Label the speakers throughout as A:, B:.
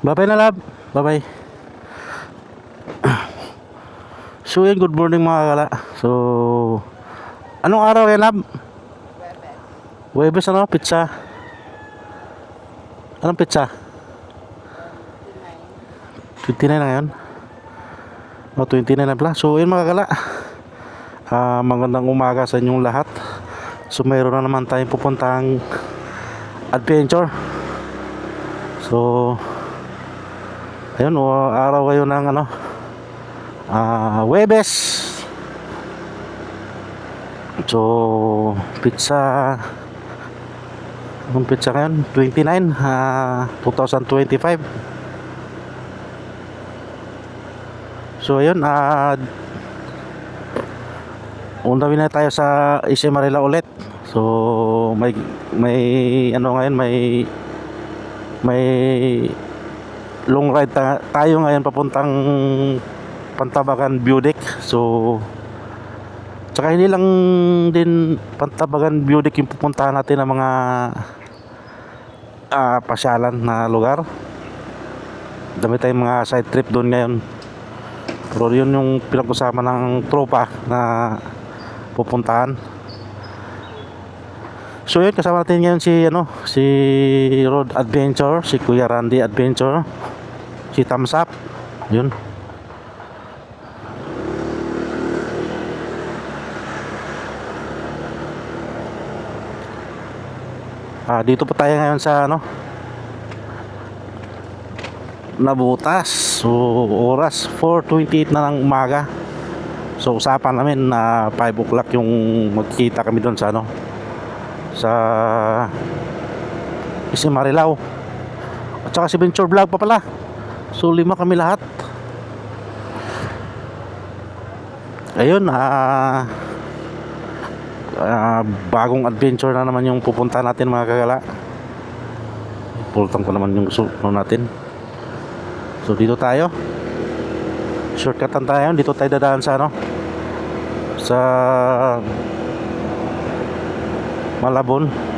A: Bye-bye na lab. Bye-bye. So yun, good morning mga kala. So, anong araw yan lab? Webes ano? Pizza. Anong pizza? 29 na ngayon. O, 29 na pala. So, yun mga kala. Ah, magandang umaga sa inyong lahat. So, mayroon na naman tayong pupuntang adventure. So, ayun, araw kayo ng ano, ah, Webes. So, pizza, anong pizza ngayon? 29, ah, 2025. So, ayun, ah, Undawin na tayo sa Isla Marila ulit. So may may ano ngayon may may long ride ta- tayo ngayon papuntang Pantabagan Deck. So tsaka hindi lang din Pantabagan Deck yung pupuntahan natin ng mga ah, pasyalan na lugar. Dami tayong mga side trip doon ngayon. Pero yun yung pinag-usapan ng tropa na pupuntahan. So yun, kasama natin ngayon si ano, si Road Adventure, si Kuya Randy Adventure, si Thumbs Up. Yun. Ah, dito po tayo ngayon sa ano, Nabutas. So, oras 4.28 na ng umaga. So usapan namin na 5 o'clock yung magkita kami doon sa ano sa Isi Marilao. At saka si Venture Vlog pa pala. So lima kami lahat. Ayun, ah ah, bagong adventure na naman yung pupunta natin mga kagala. Pultang ko naman yung gusto natin. So dito tayo. Shortcutan tayo. Dito tayo dadaan sa ano? Sa Malabon.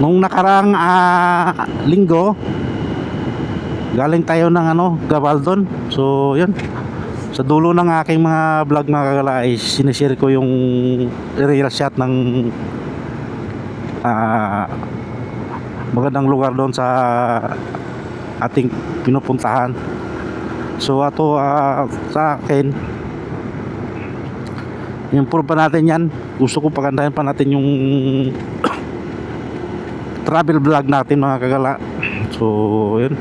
A: Nung nakarang ah, linggo, galing tayo ng ano, Gabaldon. So, yun. Sa dulo ng aking mga vlog mga kagala ay sinishare ko yung real shot ng ah, magandang lugar doon sa ating pinupuntahan. So ato ah, sa akin improve pa natin yan. Gusto ko pagandahin pa natin yung travel vlog natin mga kagala. So yun.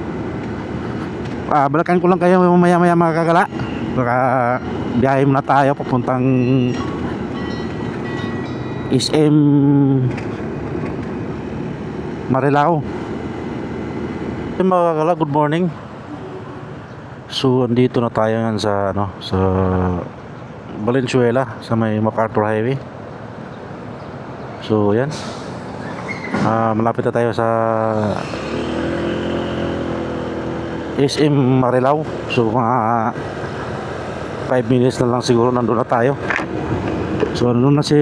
A: Ah, balikan ko lang kayo mamaya maya mga kagala. Baka biyahe muna tayo papuntang SM Marilao. Hey, mga kakala, good morning. So, andito na tayo ngayon sa ano, sa Valenzuela sa may MacArthur Highway. So, yan. Ah, malapit na tayo sa SM Marilao. So, mga 5 minutes na lang siguro nandun na tayo. So, nandun na si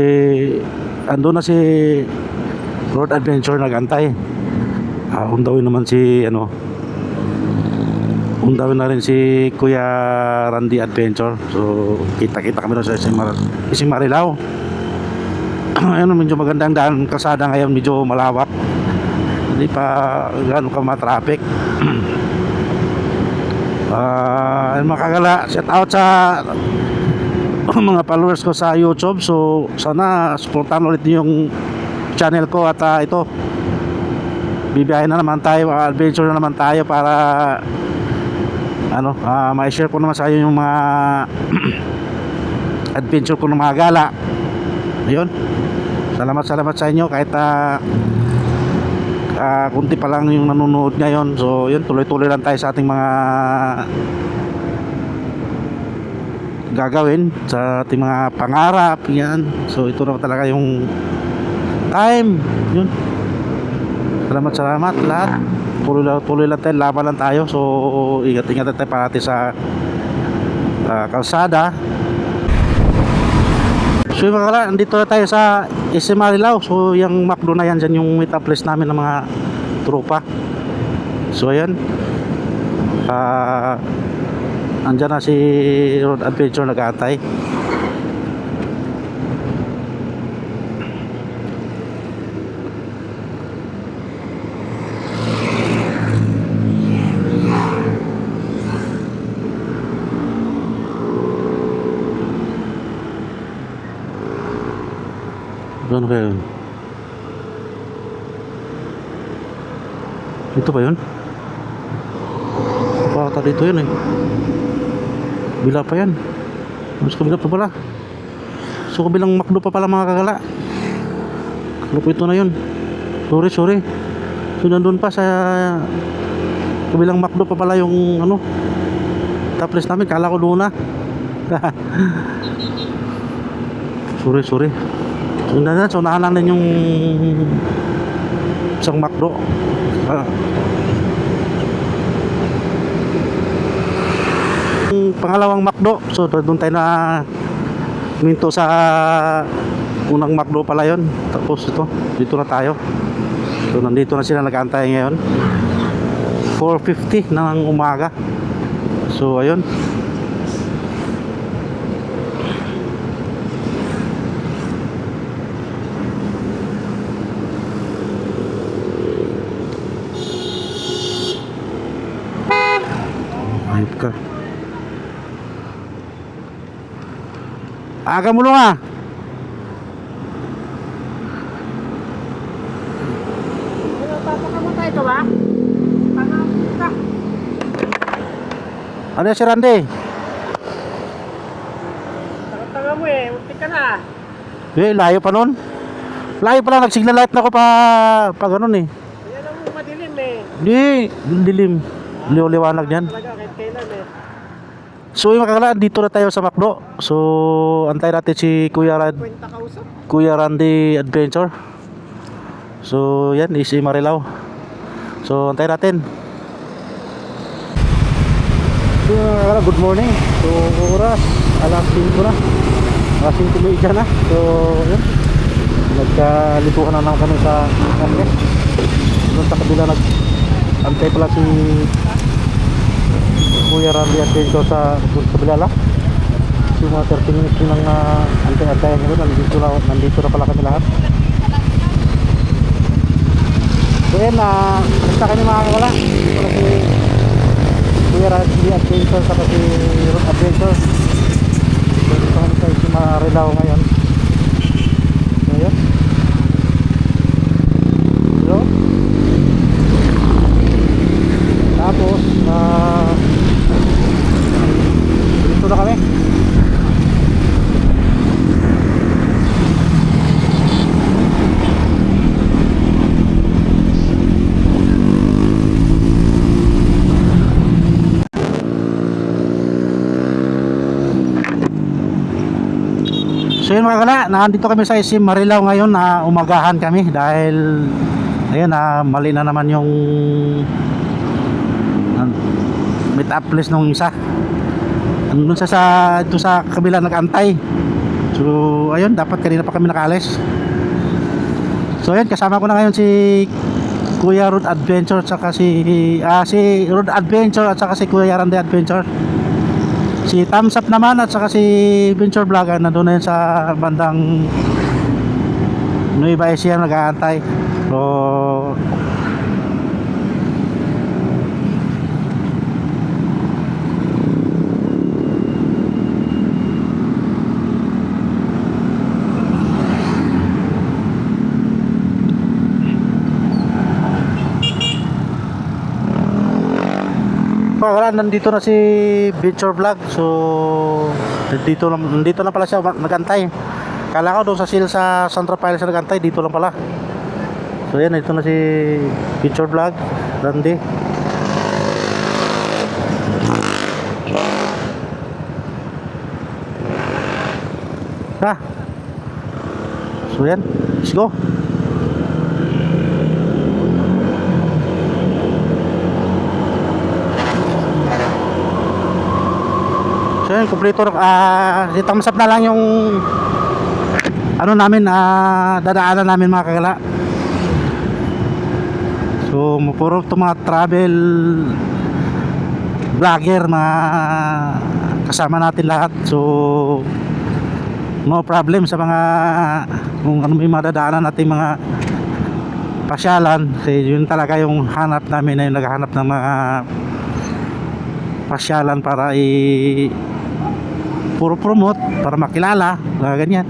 A: andun na si Lord Adventure nagantay. Ah, undawin naman si ano undawin na rin si Kuya Randy Adventure. So, kita-kita kami doon sa Isim, Mar Isim Marilao. Ayun, medyo magandang daan. Kasada ngayon, medyo malawak. Hindi pa gano'n ka ma-traffic. Uh, makagala, shout out sa mga followers ko sa YouTube. So, sana supportan ulit yung channel ko at ah, ito bibiyahin na naman tayo ah, adventure na naman tayo para ano ah, ma-share ko naman sa inyo yung mga adventure ko ng mga gala ayun salamat salamat sa inyo. Kahit ah, ah, kunti pa lang yung nanonood ngayon. So yun tuloy tuloy lang tayo sa ating mga gagawin sa ating mga pangarap yan. So ito na talaga yung time. Yun. Salamat salamat lahat. Tuloy lang, tuloy lang tayo laban lang tayo. So ingat ingat tayo parati sa ah, kalsada So yung mga kala, andito na tayo sa SM Marilao. So yung McDo na yan, dyan yung meet up place namin ng mga tropa. So ayan. Ah, andyan na si Road Adventure nag-aantay. Ano kaya yun? Ito ba yun? Bata dito yun eh. Bila pa yan. Mas kabila pa pala. So kabilang makdo pa pala mga kagala. Ano po ito na yun? Sorry, sorry. So nandun pa sa kabilang makdo pa pala yung ano. Taples namin. Kala ko doon na. sorry, sorry. So na so unahan lang din yung isang makdo. Ah. Yung pangalawang McDo. So doon tayo na minto sa unang McDo pala yon. Tapos ito, dito na tayo. So nandito na sila nag-aantay ngayon. 4.50 ng umaga. So ayun. Ayop ka. Aga mo nga.
B: Papakamatay ka ba? Panapunta.
A: Ano yan si Randy?
B: Tanga-tanga mo eh. Munti ka na.
A: Eh, layo pa nun. Layo pa lang, nagsignal light na ako pa, pa ganun eh.
B: Yan ang madilim eh.
A: Hindi, dilim. Liw-liwanag yan.
B: Talaga kahit kailan eh.
A: So yung makakala, dito na tayo sa McDo. So, antay natin si Kuya,
B: usap.
A: Kuya Randy Adventure. So, yan, Easy Marilao. So, antay natin. So, good morning. So, oras, alas 5 na. Alas 5 media na. So, yan. Nagkalituhan na naman kami sa kape. Doon sa kabila nag antay pala si Kuya Randy sa doon sa lang. So, mga 30 minutes din ang uh, antay-antayan nyo. Nandito na, nandito na pala kami lahat. So yan, uh, basta kami mga kawala. Dito na si Kuya Randy Adventure sa si Road Adventure. Dito kami sa si Marilao ngayon. So yan. Hello? Tapos, ah, dito na kami. So yun mga kala, nandito kami sa SM Marilao ngayon na umagahan kami dahil ayun na mali na naman yung uh, meet up place nung isa. Andun sa sa ito sa kabila nag-antay. So ayun, dapat kanina pa kami nakaalis. So ayun, kasama ko na ngayon si Kuya Road Adventure at saka si ah, si Road Adventure at saka si Kuya Randy Adventure. Si Thumbs Up naman at saka si Venture Vlog ah, nandun na yun sa bandang Nueva Ecija nag-aantay. So, wala, nandito na si Venture Vlog. So, lang, nandito lang pala siya nagantay. Kala ko doon sa seal sa Santa Rafael siya nagantay, dito lang pala. So, yan, nandito na si Venture Vlog, Randy. Ha? So, yan. Let's go. So yun, kumpleto na, ah, thumbs up na lang yung ano namin ah, dadaanan namin mga kagala. So puro to mga travel vlogger mga kasama natin lahat. So no problem sa mga kung ano may madadaanan natin mga pasyalan. Kasi yun talaga yung hanap namin na yung naghahanap ng mga pasyalan para i puro promote para makilala mga ganyan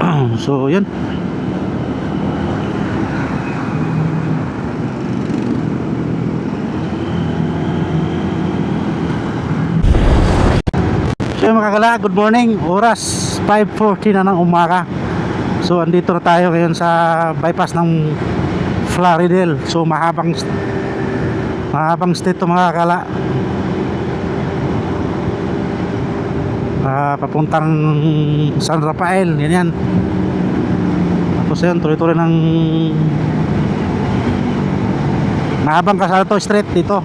A: so yun So mga kagala, good morning. Oras 5.40 na ng umaga. So andito na tayo ngayon sa bypass ng Floridel. So mahabang mahabang state to mga kagala. Ah, papuntang San Rafael, yan yan. Tapos yun, tuloy-tuloy ng mahabang kasala to straight dito.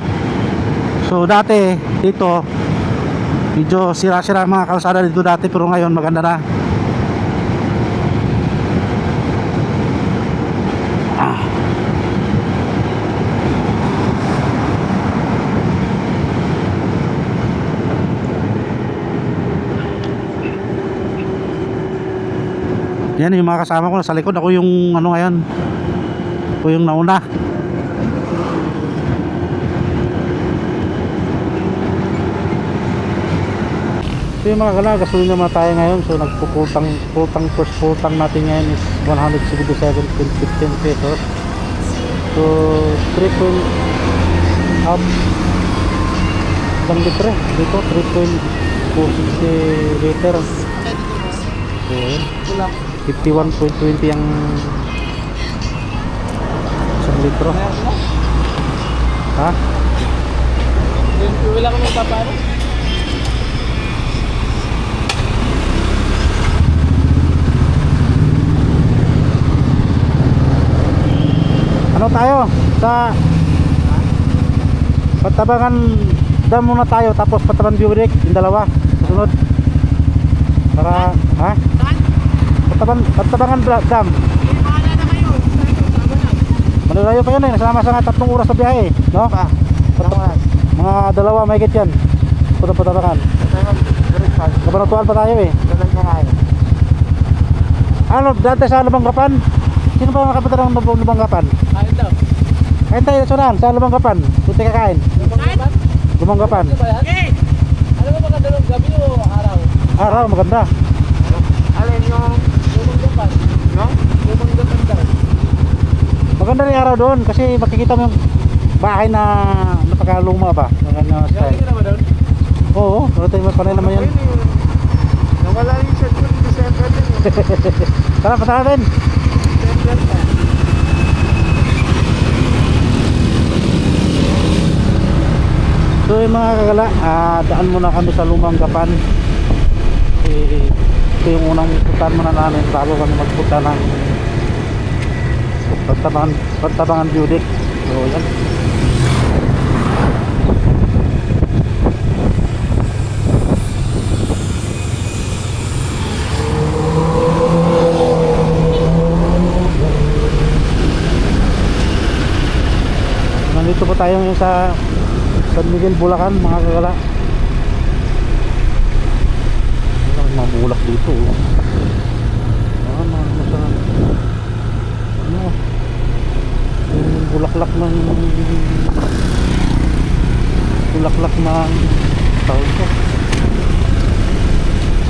A: So dati dito medyo sira-sira mga kalsada dito dati pero ngayon maganda na yan yung mga kasama ko nasa likod ako yung ano ngayon ako yung nauna So yung mga kala, gasolina naman tayo ngayon. So nagpuputang, putang, first putang natin ngayon is 177.15 pesos. So 3 point up isang litre. Dito 3.460 liter. So yun. 51.20 ang isang litro. Ha?
B: Wala kang magpapano?
A: Ano tayo? Sa Patabangan dam muna tayo tapos Pataban Burik yung dalawa susunod para ha? Pataban Patabangan Bla- dam Malalayo pa yun eh nasama sa nga tatlong oras sa biyahe no? Pat- mga dalawa may yan Punta Patabangan Kabanatuan pa tayo eh Ano dati sa Lubanggapan Sino ba nakapunta ng Lubang- Lubanggapan?
B: Kain daw.
A: Kain tayo sunan sa Lubanggapan Punta kakain
B: ba yan? Eh! Ano ba maganda ng gabi o araw?
A: Araw maganda
B: Alin yung... Gapan. No? Lumang gapan daw.
A: Maganda rin araw doon kasi makikita mo yung bahay na napakaluma ba? Maganda
B: Galing
A: style.
B: ka na ba doon?
A: Oo, pero tayo panay naman yan.
B: Nawala yung cellphone sa December din eh.
A: Tara, punta natin.
B: December pa.
A: So yung mga kagala, ah, daan muna kami sa Lumang Gapan. Eh, ito yung unang puntahan muna namin bago kami magpunta ng Pagtabangan, Pagtabangan Budik. So yan. Nandito po tayo ngayon sa San Miguel, Bulacan, mga kagala. Ang mga bulak dito. Oh. Ah, mga ano sa ano? Yung bulaklak ng bulaklak ng tawag ko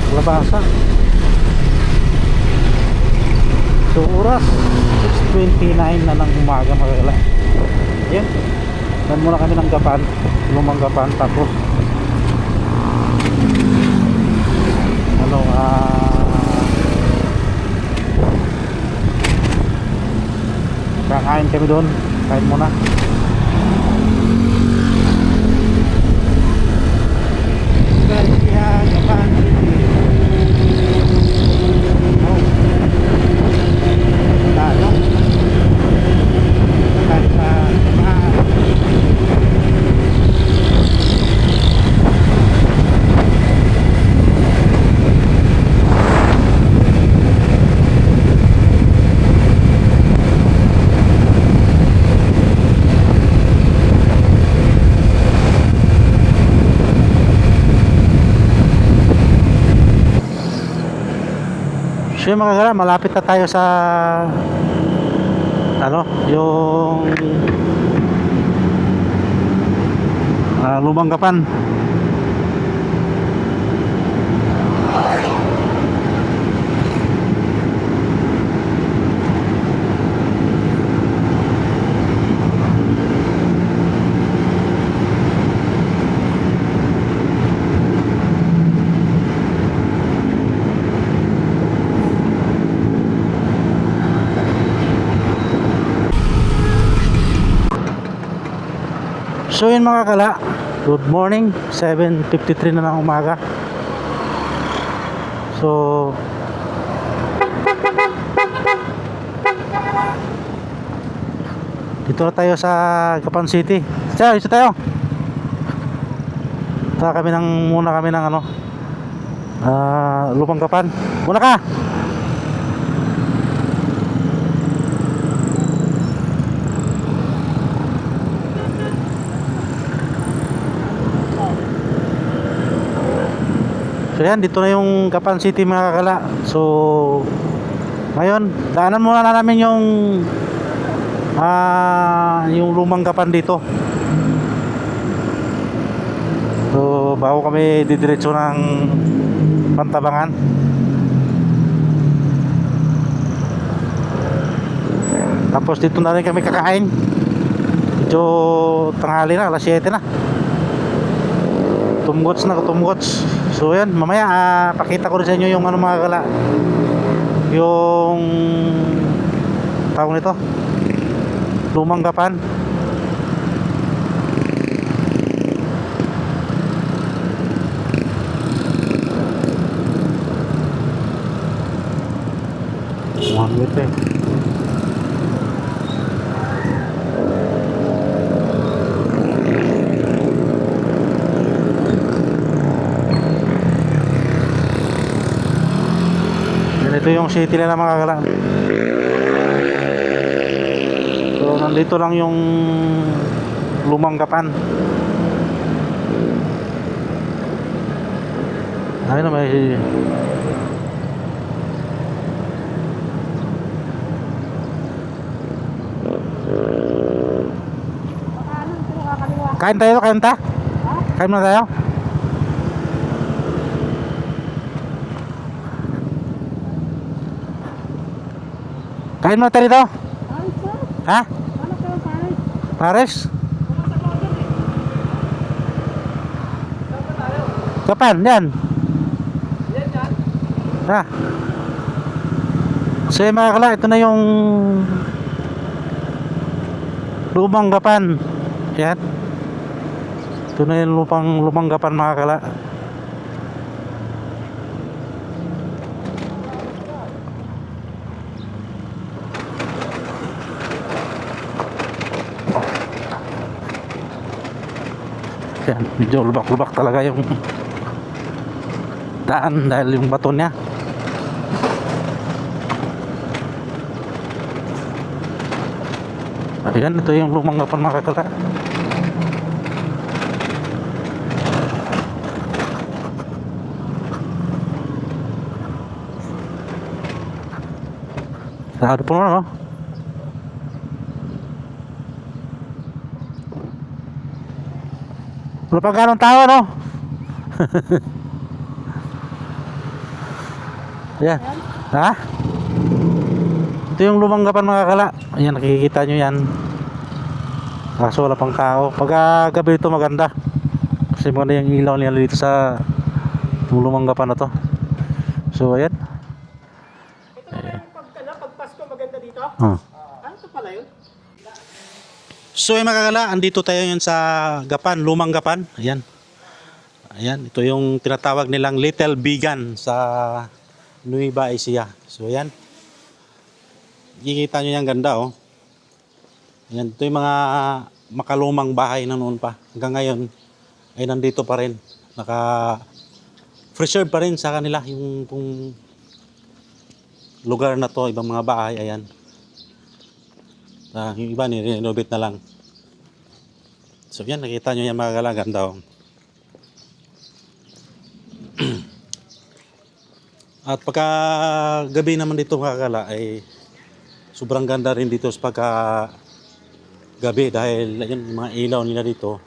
A: labasa. So oras 6.29 na ng umaga mga kagala yan dan muna kami ng gapan? Lumang gapan tapos ano ah. Kakain kami doon. Kain muna Galicia, Japan City. Oh. Tayo. Tayo sa Japan. So yung mga kagala, malapit na tayo sa ano, yung ah, lumang kapan. So yun mga kala, good morning, 7.53 na ng umaga. So, dito na tayo sa Gapan City. Sir, dito tayo. Ito kami ng, muna kami ng ano, ah, Lupang Gapan. Muna ka! So yan, dito na yung Gapan City mga kakala. So, ngayon, daanan muna na namin yung ah yung lumang Gapan dito. So, bago kami didiretso ng Pantabangan. Tapos dito na rin kami kakain. Medyo tanghali na, alas 7 na tumgots na tumgots so yan mamaya ah, pakita ko rin sa inyo yung ano mga kala yung tawag nito lumang gapan. One eh Ganito yung city nila mga kala. So nandito lang yung lumang kapan. Ayun na may Kain tayo, kain ta? Kain muna tayo? Kain muna tayo dito? Ha? Pares? Kapan? Yan. Ha? So yung mga kala, ito na yung lumang gapan. Yan. Ito na yung lupang lumang gapan mga kala. Yan, medyo lubak-lubak talaga yung daan dahil yung bato niya. Ayan, ito yung lumang gapan mga kakala. Sarado po naman, no? Wala pa ganong tao, no? Ayan. Ha? Ito yung lumang gapan mga kala. Ayan, nakikita nyo yan. Kaso wala pang tao. Pag ah, gabi ito maganda. Kasi maganda yung ilaw nila dito sa yung lumang gapan na to. So, ayan.
B: Ito pala yung pag, ano, pag Pasko maganda dito. Ito pala yun?
A: So yung mga andito tayo yun sa Gapan, Lumang Gapan. Ayan. Ayan, ito yung tinatawag nilang Little Bigan sa Nueva Ecija. So ayan. Kikita nyo yung ganda oh. Ayan, ito yung mga makalumang bahay na noon pa. Hanggang ngayon ay nandito pa rin. Naka preserve pa rin sa kanila yung kung lugar na to, ibang mga bahay, ayan. Ah, yung iba ni-renovate na lang. So yan, nakita nyo yan mga kala, ganda oh. At pagka gabi naman dito mga kala ay sobrang ganda rin dito sa pagka gabi dahil yung mga ilaw nila dito